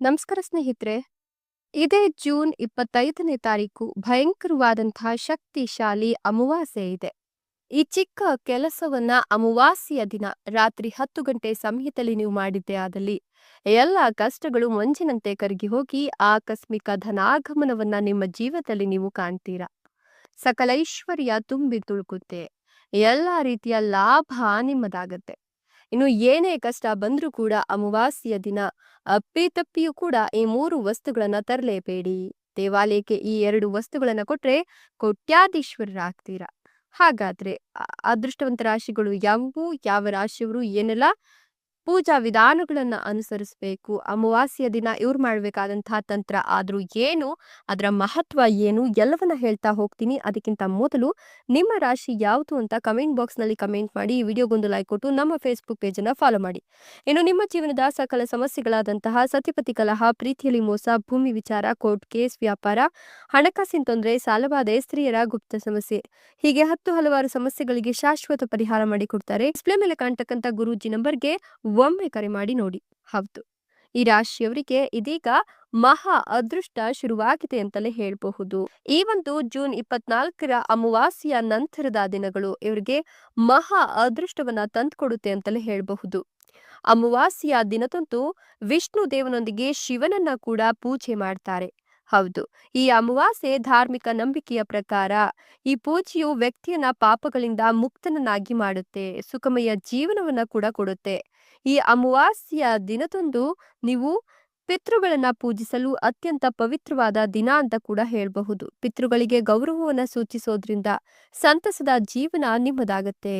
ನಮಸ್ಕಾರ ಸ್ನೇಹಿತರೆ. ಇದೇ ಜೂನ್ ಇಪ್ಪತ್ತೈದನೇ ತಾರೀಕು ಭಯಂಕರವಾದಂತಹ ಶಕ್ತಿಶಾಲಿ ಅಮಾವಾಸ್ಯೆ ಇದೆ. ಈ ಚಿಕ್ಕ ಕೆಲಸವನ್ನ ಅಮಾವಾಸ್ಯೆಯ ದಿನ ರಾತ್ರಿ ಹತ್ತು ಗಂಟೆ ಸಮಯದಲ್ಲಿ ನೀವು ಮಾಡಿದ್ದೆ ಆದಲ್ಲಿ ಎಲ್ಲ ಕಷ್ಟಗಳು ಮಂಜಿನಂತೆ ಕರಗಿ ಹೋಗಿ ಆಕಸ್ಮಿಕ ಧನಾಗಮನವನ್ನ ನಿಮ್ಮ ಜೀವನದಲ್ಲಿ ನೀವು ಕಾಣ್ತೀರಾ. ಸಕಲ ಐಶ್ವರ್ಯ ತುಂಬಿ ತುಳುಕುತ್ತೆ. ಎಲ್ಲಾ ರೀತಿಯ ಲಾಭ ನಿಮ್ಮದಾಗತ್ತೆ. ಇನ್ನು ಏನೇ ಕಷ್ಟ ಬಂದ್ರೂ ಕೂಡ ಅಮಾವಾಸ್ಯೆಯ ದಿನ ಅಪ್ಪಿತಪ್ಪಿಯೂ ಕೂಡ ಈ ಮೂರು ವಸ್ತುಗಳನ್ನ ತರಲೇಬೇಡಿ. ದೇವಾಲಯಕ್ಕೆ ಈ ಎರಡು ವಸ್ತುಗಳನ್ನ ಕೊಟ್ರೆ ಕೋಟ್ಯಾಧೀಶ್ವರರಾಗ್ತೀರಾ ಹಾಗಾದ್ರೆ ಅದೃಷ್ಟವಂತ ರಾಶಿಗಳು ಯಾವುವು? ಯಾವ ರಾಶಿಯವರು ಏನೆಲ್ಲ ಪೂಜಾ ವಿಧಾನಗಳನ್ನ ಅನುಸರಿಸಬೇಕು ಅಮಾವಾಸ್ಯ ದಿನ ಇವ್ರು ಮಾಡ್ಬೇಕಾದಂತಹ ತಂತ್ರ ಆದ್ರೂ ಏನು, ಅದರ ಮಹತ್ವ ಏನು, ಎಲ್ಲವನ್ನ ಹೇಳ್ತಾ ಹೋಗ್ತೀನಿ. ಅದಕ್ಕಿಂತ ಮೊದಲು ನಿಮ್ಮ ರಾಶಿ ಯಾವುದು ಅಂತ ಕಮೆಂಟ್ ಬಾಕ್ಸ್ನಲ್ಲಿ ಕಮೆಂಟ್ ಮಾಡಿ, ಈ ವಿಡಿಯೋಗೊಂದು ಲೈಕ್ ಕೊಟ್ಟು ನಮ್ಮ ಫೇಸ್ಬುಕ್ ಪೇಜ್ ಅನ್ನ ಫಾಲೋ ಮಾಡಿ. ಇನ್ನು ನಿಮ್ಮ ಜೀವನದ ಸಕಲ ಸಮಸ್ಯೆಗಳಾದಂತಹ ಸತಿಪತಿ ಕಲಹ, ಪ್ರೀತಿಯಲ್ಲಿ ಮೋಸ, ಭೂಮಿ ವಿಚಾರ, ಕೋರ್ಟ್ ಕೇಸ್, ವ್ಯಾಪಾರ, ಹಣಕಾಸಿನ ತೊಂದರೆ ಸಾಲವಾದ ಸ್ತ್ರೀಯರ ಗುಪ್ತ ಸಮಸ್ಯೆ, ಹೀಗೆ ಹತ್ತು ಹಲವಾರು ಸಮಸ್ಯೆಗಳಿಗೆ ಶಾಶ್ವತ ಪರಿಹಾರ ಮಾಡಿಕೊಡ್ತಾರೆ. ಡಿಸ್ಪ್ಲೇ ಮೇಲೆ ಕಾಣ್ತಕ್ಕಂಥ ಗುರೂಜಿ ನಂಬರ್ಗೆ ಒಮ್ಮೆ ಕರೆ ಮಾಡಿ ನೋಡಿ. ಹೌದು. ಈ ರಾಶಿಯವರಿಗೆ ಇದೀಗ ಮಹಾ ಅದೃಷ್ಟ ಶುರುವಾಗಿದೆ ಅಂತಲೇ ಹೇಳಬಹುದು. ಈ ಒಂದು ಜೂನ್ ಇಪ್ಪತ್ನಾಲ್ಕರ ಅಮಾವಾಸ್ಯ ನಂತರದ ದಿನಗಳು ಇವರಿಗೆ ಮಹಾ ಅದೃಷ್ಟವನ್ನ ತಂದುಕೊಡುತ್ತೆ ಅಂತಲೇ ಹೇಳಬಹುದು. ಅಮಾವಾಸ್ಯ ದಿನದಂತೂ ವಿಷ್ಣು ದೇವನೊಂದಿಗೆ ಶಿವನನ್ನ ಕೂಡ ಪೂಜೆ ಮಾಡ್ತಾರೆ. ಹೌದು. ಈ ಅಮಾವಾಸ್ಯೆ ಧಾರ್ಮಿಕ ನಂಬಿಕೆಯ ಪ್ರಕಾರ ಈ ಪೂಜೆಯು ವ್ಯಕ್ತಿಯನ್ನ ಪಾಪಗಳಿಂದ ಮುಕ್ತನನ್ನಾಗಿ ಮಾಡುತ್ತೆ ಸುಖಮಯ ಜೀವನವನ್ನ ಕೂಡ ಕೊಡುತ್ತೆ. ಈ ಅಮಾವಾಸ್ಯೆಯ ದಿನದಂದು ನೀವು ಪಿತೃಗಳನ್ನ ಪೂಜಿಸಲು ಅತ್ಯಂತ ಪವಿತ್ರವಾದ ದಿನ ಅಂತ ಕೂಡ ಹೇಳಬಹುದು. ಪಿತೃಗಳಿಗೆ ಗೌರವವನ್ನ ಸೂಚಿಸೋದ್ರಿಂದ ಸಂತಸದ ಜೀವನ ನಿಮ್ಮದಾಗತ್ತೆ.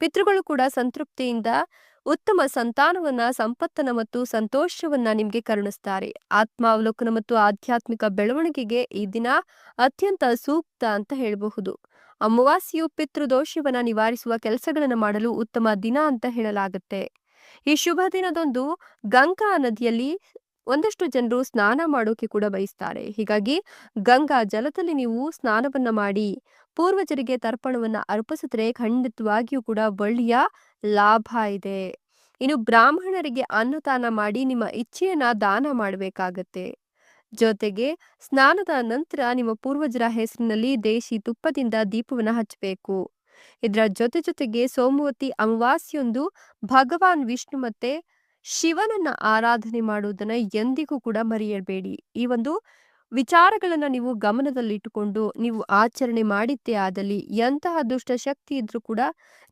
ಪಿತೃಗಳು ಕೂಡ ಸಂತೃಪ್ತಿಯಿಂದ ಉತ್ತಮ ಸಂತಾನವನ್ನ ಸಂಪತ್ತನ ಮತ್ತು ಸಂತೋಷವನ್ನ ನಿಮ್ಗೆ ಕರುಣಿಸ್ತಾರೆ. ಆತ್ಮಾವಲೋಕನ ಮತ್ತು ಆಧ್ಯಾತ್ಮಿಕ ಬೆಳವಣಿಗೆಗೆ ಈ ದಿನ ಅತ್ಯಂತ ಸೂಕ್ತ ಅಂತ ಹೇಳಬಹುದು. ಅಮಾವಾಸ್ಯೆಯು ಪಿತೃದೋಷವನ್ನ ನಿವಾರಿಸುವ ಕೆಲಸಗಳನ್ನು ಮಾಡಲು ಉತ್ತಮ ದಿನ ಅಂತ ಹೇಳಲಾಗುತ್ತೆ. ಈ ಶುಭ ದಿನದೊಂದು ಗಂಗಾ ನದಿಯಲ್ಲಿ ಒಂದಷ್ಟು ಜನರು ಸ್ನಾನ ಮಾಡೋಕೆ ಕೂಡ ಬಯಸ್ತಾರೆ. ಹೀಗಾಗಿ ಗಂಗಾ ಜಲದಲ್ಲಿ ನೀವು ಸ್ನಾನವನ್ನ ಮಾಡಿ ಪೂರ್ವಜರಿಗೆ ತರ್ಪಣವನ್ನ ಅರ್ಪಿಸಿದ್ರೆ ಖಂಡಿತವಾಗಿಯೂ ಕೂಡ ಒಳ್ಳೆಯ ಲಾಭ ಇದೆ. ಇನ್ನು ಬ್ರಾಹ್ಮಣರಿಗೆ ಅನ್ನದಾನ ಮಾಡಿ ನಿಮ್ಮ ಇಚ್ಛೆಯನ್ನ ದಾನ ಮಾಡಬೇಕಾಗತ್ತೆ. ಜೊತೆಗೆ ಸ್ನಾನದ ನಂತರ ನಿಮ್ಮ ಪೂರ್ವಜರ ಹೆಸರಿನಲ್ಲಿ ದೇಶಿ ತುಪ್ಪದಿಂದ ದೀಪವನ್ನ ಹಚ್ಚಬೇಕು. ಇದರ ಜೊತೆ ಜೊತೆಗೆ ಸೋಮವತಿ ಅಮಾವಾಸ್ಯೊಂದು ಭಗವಾನ್ ವಿಷ್ಣು ಮತ್ತೆ ಶಿವನನ್ನ ಆರಾಧನೆ ಮಾಡುವುದನ್ನ ಎಂದಿಗೂ ಕೂಡ ಮರೆಯಬೇಡಿ. ಈ ಒಂದು ವಿಚಾರಗಳನ್ನ ನೀವು ಗಮನದಲ್ಲಿಟ್ಟುಕೊಂಡು ನೀವು ಆಚರಣೆ ಮಾಡಿದ್ದೇ ಆದಲ್ಲಿ ಎಂತಹ ದುಷ್ಟ ಶಕ್ತಿ ಇದ್ರೂ ಕೂಡ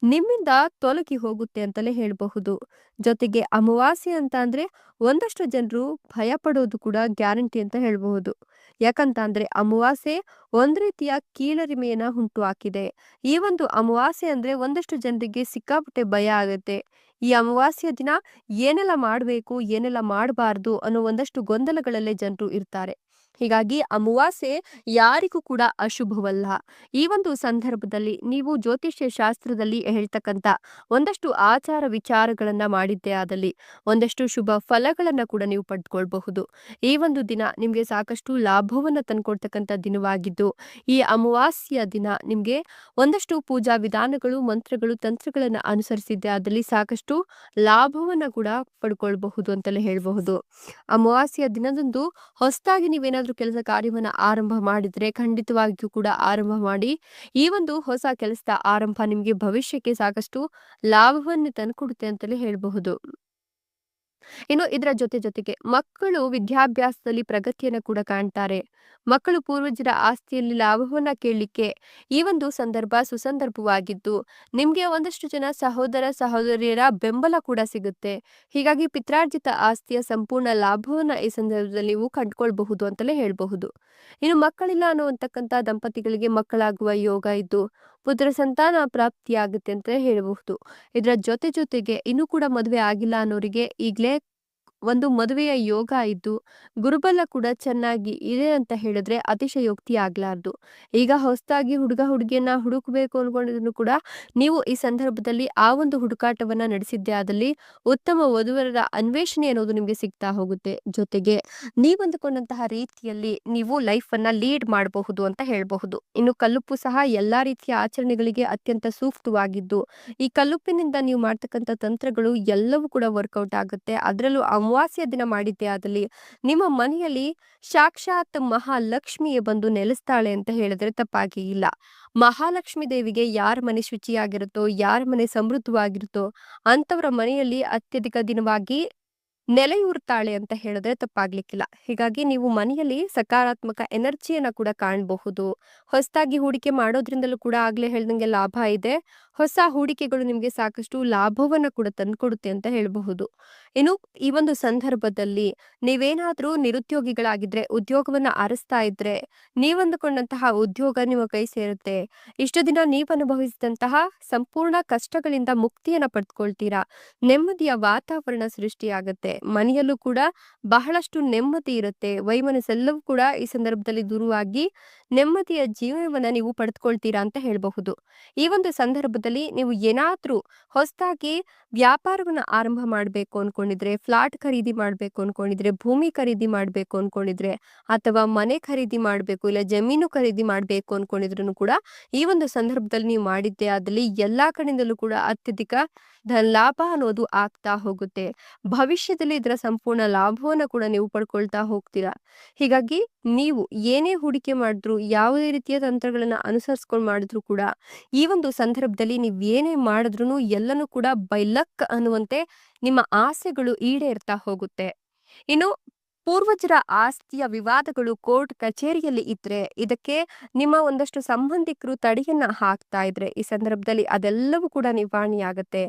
ನಿಮ್ಮಿಂದ ತೊಲಗಿ ಹೋಗುತ್ತೆ ಅಂತಲೇ ಹೇಳಬಹುದು. ಜೊತೆಗೆ ಅಮಾವಾಸ್ಯೆ ಅಂತ ಅಂದ್ರೆ ಒಂದಷ್ಟು ಜನರು ಭಯ ಪಡೋದು ಕೂಡ ಗ್ಯಾರಂಟಿ ಅಂತ ಹೇಳಬಹುದು. ಯಾಕಂತ ಅಂದ್ರೆ ಅಮಾವಾಸ್ಯೆ ಒಂದ್ ರೀತಿಯ ಕೀಳರಿಮೆಯನ್ನ ಹುಂಟು ಹಾಕಿದೆ. ಈ ಒಂದು ಅಮಾವಾಸ್ಯೆ ಅಂದ್ರೆ ಒಂದಷ್ಟು ಜನರಿಗೆ ಸಿಕ್ಕಾಪಟ್ಟೆ ಭಯ ಆಗುತ್ತೆ. ಈ ಅಮಾವಾಸ್ಯ ದಿನ ಏನೆಲ್ಲ ಮಾಡಬೇಕು, ಏನೆಲ್ಲ ಮಾಡಬಾರ್ದು ಅನ್ನೋ ಒಂದಷ್ಟು ಗೊಂದಲಗಳಲ್ಲೇ ಜನರು ಇರ್ತಾರೆ. ಹೀಗಾಗಿ ಅಮಾವಾಸ್ಯೆ ಯಾರಿಗೂ ಕೂಡ ಅಶುಭವಲ್ಲ. ಈ ಒಂದು ಸಂದರ್ಭದಲ್ಲಿ ನೀವು ಜ್ಯೋತಿಷ್ಯ ಶಾಸ್ತ್ರದಲ್ಲಿ ಹೇಳ್ತಕ್ಕಂತ ಒಂದಷ್ಟು ಆಚಾರ ವಿಚಾರಗಳನ್ನ ಮಾಡಿದ್ದೇ ಆದಲ್ಲಿ ಒಂದಷ್ಟು ಶುಭ ಫಲಗಳನ್ನ ಕೂಡ ನೀವು ಪಡ್ಕೊಳ್ಬಹುದು. ಈ ಒಂದು ದಿನ ನಿಮ್ಗೆ ಸಾಕಷ್ಟು ಲಾಭವನ್ನ ತಂದ್ಕೊಡ್ತಕ್ಕಂಥ ದಿನವಾಗಿದ್ದು, ಈ ಅಮಾವಾಸ್ಯ ದಿನ ನಿಮ್ಗೆ ಒಂದಷ್ಟು ಪೂಜಾ ವಿಧಾನಗಳು, ಮಂತ್ರಗಳು, ತಂತ್ರಗಳನ್ನ ಅನುಸರಿಸಿದ್ದೆ ಆದಲ್ಲಿ ಸಾಕಷ್ಟು ಲಾಭವನ್ನ ಕೂಡ ಪಡ್ಕೊಳ್ಬಹುದು ಅಂತಲೇ ಹೇಳಬಹುದು. ಅಮಾವಾಸ್ಯ ದಿನದಂದು ಹೊಸದಾಗಿ ನೀವೇನಾದ್ರೂ ಕೆಲಸ ಕಾರ್ಯವನ್ನ ಆರಂಭ ಮಾಡಿದ್ರೆ ಖಂಡಿತವಾಗಿಯೂ ಕೂಡ ಆರಂಭ ಮಾಡಿ, ಈ ಒಂದು ಹೊಸ ಕೆಲಸದ ಆರಂಭ ನಿಮಗೆ ಭವಿಷ್ಯಕ್ಕೆ ಸಾಕಷ್ಟು ಲಾಭವನ್ನು ತಂದುಕೊಡುತ್ತೆ ಅಂತಲೇ ಹೇಳಬಹುದು. ಇನ್ನು ಇದರ ಜೊತೆ ಜೊತೆಗೆ ಮಕ್ಕಳು ವಿದ್ಯಾಭ್ಯಾಸದಲ್ಲಿ ಪ್ರಗತಿಯನ್ನು ಕೂಡ ಕಾಣ್ತಾರೆ. ಮಕ್ಕಳು ಪೂರ್ವಜರ ಆಸ್ತಿಯಲ್ಲಿ ಲಾಭವನ್ನ ಕೇಳಲಿಕ್ಕೆ ಈ ಒಂದು ಸಂದರ್ಭ ಸುಸಂದರ್ಭವಾಗಿದ್ದು ನಿಮ್ಗೆ ಒಂದಷ್ಟು ಜನ ಸಹೋದರ ಸಹೋದರಿಯರ ಬೆಂಬಲ ಕೂಡ ಸಿಗುತ್ತೆ. ಹೀಗಾಗಿ ಪಿತ್ರಾರ್ಜಿತ ಆಸ್ತಿಯ ಸಂಪೂರ್ಣ ಲಾಭವನ್ನ ಈ ಸಂದರ್ಭದಲ್ಲಿ ನೀವು ಕಂಡುಕೊಳ್ಬಹುದು ಅಂತಲೇ ಹೇಳಬಹುದು. ಇನ್ನು ಮಕ್ಕಳಿಲ್ಲ ಅನ್ನುವಂತಕ್ಕಂಥ ದಂಪತಿಗಳಿಗೆ ಮಕ್ಕಳಾಗುವ ಯೋಗ ಇದ್ದು ಪುತ್ರ ಸಂತಾನ ಪ್ರಾಪ್ತಿಯಾಗುತ್ತೆ ಅಂತ ಹೇಳಬಹುದು. ಇದರ ಜೊತೆ ಜೊತೆಗೆ ಇನ್ನೂ ಕೂಡ ಮದುವೆ ಆಗಿಲ್ಲ ಅನ್ನೋರಿಗೆ ಈಗಲೇ ಒಂದು ಮದುವೆಯ ಯೋಗ ಇದ್ದು, ಗುರುಬಲ ಕೂಡ ಚೆನ್ನಾಗಿ ಇದೆ ಅಂತ ಹೇಳಿದ್ರೆ ಅತಿಶಯೋಕ್ತಿ ಆಗ್ಲಾರ್ದು. ಈಗ ಹೊಸದಾಗಿ ಹುಡುಗ ಹುಡುಗಿಯನ್ನ ಹುಡುಕಬೇಕು ಅನ್ಕೊಂಡಿದ್ರು ಕೂಡ ನೀವು ಈ ಸಂದರ್ಭದಲ್ಲಿ ಆ ಒಂದು ಹುಡುಕಾಟವನ್ನ ನಡೆಸಿದ್ದೆ ಆದಲ್ಲಿ ಉತ್ತಮ ವಧುವರರ ಅನ್ವೇಷಣೆ ಅನ್ನೋದು ನಿಮ್ಗೆ ಸಿಗ್ತಾ ಹೋಗುತ್ತೆ. ಜೊತೆಗೆ ನೀವಂದುಕೊಂಡಂತಹ ರೀತಿಯಲ್ಲಿ ನೀವು ಲೈಫ್ ಅನ್ನ ಲೀಡ್ ಮಾಡಬಹುದು ಅಂತ ಹೇಳಬಹುದು. ಇನ್ನು ಕಲ್ಲುಪ್ಪು ಸಹ ಎಲ್ಲಾ ರೀತಿಯ ಆಚರಣೆಗಳಿಗೆ ಅತ್ಯಂತ ಸೂಕ್ತವಾಗಿದ್ದು, ಈ ಕಲ್ಲುಪ್ಪಿನಿಂದ ನೀವು ಮಾಡ್ತಕ್ಕಂಥ ತಂತ್ರಗಳು ಎಲ್ಲವೂ ಕೂಡ ವರ್ಕೌಟ್ ಆಗುತ್ತೆ. ಅದರಲ್ಲೂ ಅಮಾವಾಸ್ಯ ದಿನ ಮಾಡಿದ್ದೆ. ಆದಲ್ಲಿ ನಿಮ್ಮ ಮನೆಯಲ್ಲಿ ಸಾಕ್ಷಾತ್ ಮಹಾಲಕ್ಷ್ಮಿಯೇ ಬಂದು ನೆಲೆಸ್ತಾಳೆ ಅಂತ ಹೇಳಿದ್ರೆ ತಪ್ಪಾಗಿ ಇಲ್ಲ. ಮಹಾಲಕ್ಷ್ಮಿ ದೇವಿಗೆ ಯಾರ ಮನೆ ಶುಚಿಯಾಗಿರುತ್ತೋ, ಯಾರ ಮನೆ ಸಮೃದ್ಧವಾಗಿರುತ್ತೋ ಅಂತವರ ಮನೆಯಲ್ಲಿ ಅತ್ಯಧಿಕ ದಿನವಾಗಿ ನೆಲೆಯೂರ್ತಾಳೆ ಅಂತ ಹೇಳಿದ್ರೆ ತಪ್ಪಾಗ್ಲಿಕ್ಕಿಲ್ಲ. ಹೀಗಾಗಿ ನೀವು ಮನೆಯಲ್ಲಿ ಸಕಾರಾತ್ಮಕ ಎನರ್ಜಿಯನ್ನ ಕೂಡ ಕಾಣಬಹುದು. ಹೊಸದಾಗಿ ಹೂಡಿಕೆ ಮಾಡೋದ್ರಿಂದಲೂ ಕೂಡ ಆಗ್ಲೇ ಹೇಳ್ದಂಗೆ ಲಾಭ ಇದೆ. ಹೊಸ ಹೂಡಿಕೆಗಳು ನಿಮಗೆ ಸಾಕಷ್ಟು ಲಾಭವನ್ನ ಕೂಡ ತಂದ್ಕೊಡುತ್ತೆ ಅಂತ ಹೇಳಬಹುದು. ಇನ್ನು ಈ ಒಂದು ಸಂದರ್ಭದಲ್ಲಿ ನೀವೇನಾದ್ರೂ ನಿರುದ್ಯೋಗಿಗಳಾಗಿದ್ರೆ, ಉದ್ಯೋಗವನ್ನ ಅರಸ್ತಾ ಇದ್ರೆ, ನೀವಂದುಕೊಂಡಂತಹ ಉದ್ಯೋಗ ನಿಮ್ಮ ಕೈ ಸೇರುತ್ತೆ, ಇಷ್ಟು ದಿನ ನೀವು ಅನುಭವಿಸಿದಂತಹ ಸಂಪೂರ್ಣ ಕಷ್ಟಗಳಿಂದ ಮುಕ್ತಿಯನ್ನ ಪಡೆದುಕೊಳ್ತೀರಾ ನೆಮ್ಮದಿಯ ವಾತಾವರಣ ಸೃಷ್ಟಿಯಾಗುತ್ತೆ, ಮನೆಯಲ್ಲೂ ಕೂಡ ಬಹಳಷ್ಟು ನೆಮ್ಮದಿ ಇರುತ್ತೆ, ವೈಮನಸ್ಸೆಲ್ಲವೂ ಕೂಡ ಈ ಸಂದರ್ಭದಲ್ಲಿ ದೂರವಾಗಿ ನೆಮ್ಮದಿಯ ಜೀವನವನ್ನ ನೀವು ಪಡೆದುಕೊಳ್ತೀರಾ ಅಂತ ಹೇಳಬಹುದು. ಈ ಒಂದು ಸಂದರ್ಭದಲ್ಲಿ ನೀವು ಏನಾದ್ರೂ ಹೊಸದಾಗಿ ವ್ಯಾಪಾರವನ್ನ ಆರಂಭ ಮಾಡಬೇಕು ಅನ್ಕೊಂಡಿದ್ರೆ, ಫ್ಲಾಟ್ ಖರೀದಿ ಮಾಡಬೇಕು ಅನ್ಕೊಂಡಿದ್ರೆ, ಭೂಮಿ ಖರೀದಿ ಮಾಡಬೇಕು ಅನ್ಕೊಂಡಿದ್ರೆ, ಅಥವಾ ಮನೆ ಖರೀದಿ ಮಾಡಬೇಕು ಇಲ್ಲ ಜಮೀನು ಖರೀದಿ ಮಾಡಬೇಕು ಅನ್ಕೊಂಡಿದ್ರು ಕೂಡ ಈ ಒಂದು ಸಂದರ್ಭದಲ್ಲಿ ನೀವು ಮಾಡಿದ್ದೆ ಆದಲ್ಲಿ ಎಲ್ಲಾ ಕಡೆಯಿಂದಲೂ ಕೂಡ ಅತ್ಯಧಿಕ ಲಾಭ ಅನ್ನೋದು ಆಗ್ತಾ ಹೋಗುತ್ತೆ. ಭವಿಷ್ಯದಲ್ಲಿ ಇದರ ಸಂಪೂರ್ಣ ಲಾಭವನ್ನ ಕೂಡ ನೀವು ಪಡ್ಕೊಳ್ತಾ ಹೋಗ್ತೀರಾ? ಹೀಗಾಗಿ ನೀವು ಏನೇ ಹೂಡಿಕೆ ಮಾಡಿದ್ರು, ಯಾವುದೇ ರೀತಿಯ ತಂತ್ರಗಳನ್ನ ಅನುಸರಿಸ್ಕೊಂಡು ಮಾಡಿದ್ರು ಕೂಡ, ಈ ಒಂದು ಸಂದರ್ಭದಲ್ಲಿ ನೀವು ಏನೇ ಮಾಡಿದ್ರು ಎಲ್ಲನೂ ಕೂಡ ಬೈ ಲಕ್ ಅನ್ನುವಂತೆ ನಿಮ್ಮ ಆಸೆಗಳು ಈಡೇರ್ತಾ ಹೋಗುತ್ತೆ. ಇನ್ನು ಪೂರ್ವಜರ ಆಸ್ತಿಯ ವಿವಾದಗಳು ಕೋರ್ಟ್ ಕಚೇರಿಯಲ್ಲಿ ಇದ್ರೆ ಇದಕ್ಕೆ ನಿಮ್ಮ ಒಂದಷ್ಟು ಸಂಬಂಧಿಕರು ತಡೆಯನ್ನ ಹಾಕ್ತಾ ಇದ್ರೆ ಈ ಸಂದರ್ಭದಲ್ಲಿ ಅದೆಲ್ಲವೂ ಕೂಡ ನಿವಾರಣೆಯಾಗುತ್ತೆ.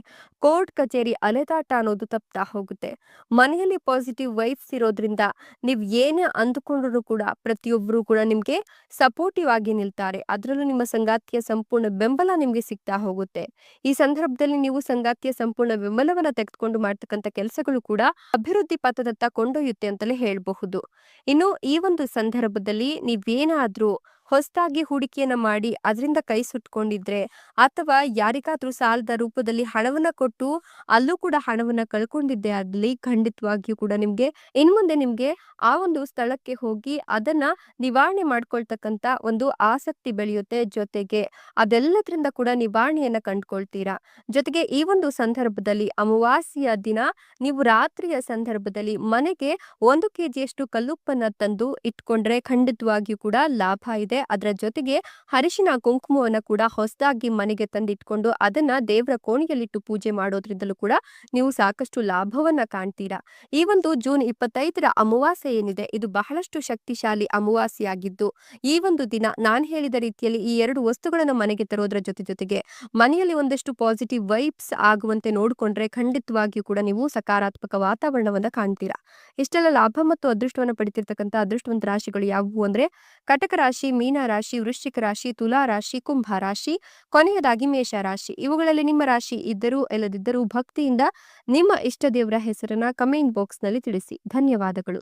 ಕೋರ್ಟ್ ಕಚೇರಿ ಅಲೆದಾಟ ಅನ್ನೋದು ತಪ್ತಾ ಹೋಗುತ್ತೆ. ಮನೆಯಲ್ಲಿ ಪಾಸಿಟಿವ್ ವೈಬ್ಸ್ ಇರೋದ್ರಿಂದ ನೀವು ಏನೇ ಅಂದುಕೊಂಡ್ರು ಕೂಡ ಪ್ರತಿಯೊಬ್ಬರು ಕೂಡ ನಿಮ್ಗೆ ಸಪೋರ್ಟಿವ್ ಆಗಿ ನಿಲ್ತಾರೆ. ಅದರಲ್ಲೂ ನಿಮ್ಮ ಸಂಗಾತಿಯ ಸಂಪೂರ್ಣ ಬೆಂಬಲ ನಿಮ್ಗೆ ಸಿಗ್ತಾ ಹೋಗುತ್ತೆ. ಈ ಸಂದರ್ಭದಲ್ಲಿ ನೀವು ಸಂಗಾತಿಯ ಸಂಪೂರ್ಣ ಬೆಂಬಲವನ್ನ ತೆಗೆದುಕೊಂಡು ಮಾಡ್ತಕ್ಕಂಥ ಕೆಲಸಗಳು ಕೂಡ ಅಭಿವೃದ್ಧಿ ಪಥದತ್ತ ಕೊಂಡೊಯ್ಯುತ್ತೆ ಅಂತಲೇ ಹೇಳಬಹುದು. ಇನ್ನು ಈ ಒಂದು ಸಂದರ್ಭದಲ್ಲಿ ನೀವೇನಾದ್ರೂ ಹೊಸದಾಗಿ ಹೂಡಿಕೆಯನ್ನ ಮಾಡಿ ಅದರಿಂದ ಕೈ ಸುಟ್ಕೊಂಡಿದ್ರೆ ಅಥವಾ ಯಾರಿಗಾದ್ರೂ ಸಾಲದ ರೂಪದಲ್ಲಿ ಹಣವನ್ನ ಕೊಟ್ಟು ಅಲ್ಲೂ ಕೂಡ ಹಣವನ್ನ ಕಳ್ಕೊಂಡಿದ್ದೆ ಆಗ್ಲಿ ಖಂಡಿತವಾಗಿಯೂ ಕೂಡ ನಿಮ್ಗೆ ಇನ್ಮುಂದೆ ನಿಮ್ಗೆ ಆ ಒಂದು ಸ್ಥಳಕ್ಕೆ ಹೋಗಿ ಅದನ್ನ ನಿವಾರಣೆ ಮಾಡ್ಕೊಳ್ತಕ್ಕಂತ ಒಂದು ಆಸಕ್ತಿ ಬೆಳೆಯುತ್ತೆ ಜೊತೆಗೆ ಅದೆಲ್ಲದ್ರಿಂದ ಕೂಡ ನಿವಾರಣೆಯನ್ನ ಕಂಡ್ಕೊಳ್ತೀರಾ. ಜೊತೆಗೆ ಈ ಒಂದು ಸಂದರ್ಭದಲ್ಲಿ ಅಮಾವಾಸ್ಯ ದಿನ ನೀವು ರಾತ್ರಿಯ ಸಂದರ್ಭದಲ್ಲಿ ಮನೆಗೆ ಒಂದು ಕೆಜಿಯಷ್ಟು ಕಲ್ಲುಪ್ಪನ್ನ ತಂದು ಇಟ್ಕೊಂಡ್ರೆ ಖಂಡಿತವಾಗಿಯೂ ಕೂಡ ಲಾಭ ಇದೆ. ಅದರ ಜೊತೆಗೆ ಅರಿಶಿನ ಕುಂಕುಮವನ್ನ ಕೂಡ ಹೊಸದಾಗಿ ಮನೆಗೆ ತಂದಿಟ್ಕೊಂಡು ಅದನ್ನ ದೇವರ ಕೋಣೆಯಲ್ಲಿಟ್ಟು ಪೂಜೆ ಮಾಡೋದ್ರಿಂದಲೂ ಕೂಡ ನೀವು ಸಾಕಷ್ಟು ಲಾಭವನ್ನ ಕಾಣ್ತೀರಾ. ಈ ಒಂದು ಜೂನ್ ಇಪ್ಪತ್ತೈದರ ಅಮಾವಾಸ್ಯೆ ಏನಿದೆ, ಇದು ಬಹಳಷ್ಟು ಶಕ್ತಿಶಾಲಿ ಅಮಾವಾಸ್ಯೆಯಾಗಿದ್ದು, ಈ ಒಂದು ದಿನ ನಾನು ಹೇಳಿದ ರೀತಿಯಲ್ಲಿ ಈ ಎರಡು ವಸ್ತುಗಳನ್ನು ಮನೆಗೆ ತರೋದ್ರ ಜೊತೆ ಜೊತೆಗೆ ಮನೆಯಲ್ಲಿ ಒಂದಷ್ಟು ಪಾಸಿಟಿವ್ ವೈಬ್ಸ್ ಆಗುವಂತೆ ನೋಡಿಕೊಂಡ್ರೆ ಖಂಡಿತವಾಗಿಯೂ ಕೂಡ ನೀವು ಸಕಾರಾತ್ಮಕ ವಾತಾವರಣವನ್ನ ಕಾಣ್ತೀರಾ. ಇಷ್ಟೆಲ್ಲ ಲಾಭ ಮತ್ತು ಅದೃಷ್ಟವನ್ನ ಪಡಿತಿರ್ತಕ್ಕಂಥ ಅದೃಷ್ಟವಂತ ರಾಶಿಗಳು ಯಾವುವು ಅಂದ್ರೆ, ಕಟಕ ರಾಶಿ ಮೀನ ರಾಶಿ, ವೃಶ್ಚಿಕ ರಾಶಿ, ತುಲಾ ರಾಶಿ, ಕುಂಭ ರಾಶಿ, ಕೊನೆಯದಾಗಿ ಮೇಷ ರಾಶಿ. ಇವುಗಳಲ್ಲಿ ನಿಮ್ಮ ರಾಶಿ ಇದ್ದರೂ ಇಲ್ಲದಿದ್ದರೂ ಭಕ್ತಿಯಿಂದ ನಿಮ್ಮ ಇಷ್ಟ ದೇವರ ಹೆಸರನ್ನ ಕಮೆಂಟ್ ಬಾಕ್ಸ್ನಲ್ಲಿ ತಿಳಿಸಿ. ಧನ್ಯವಾದಗಳು.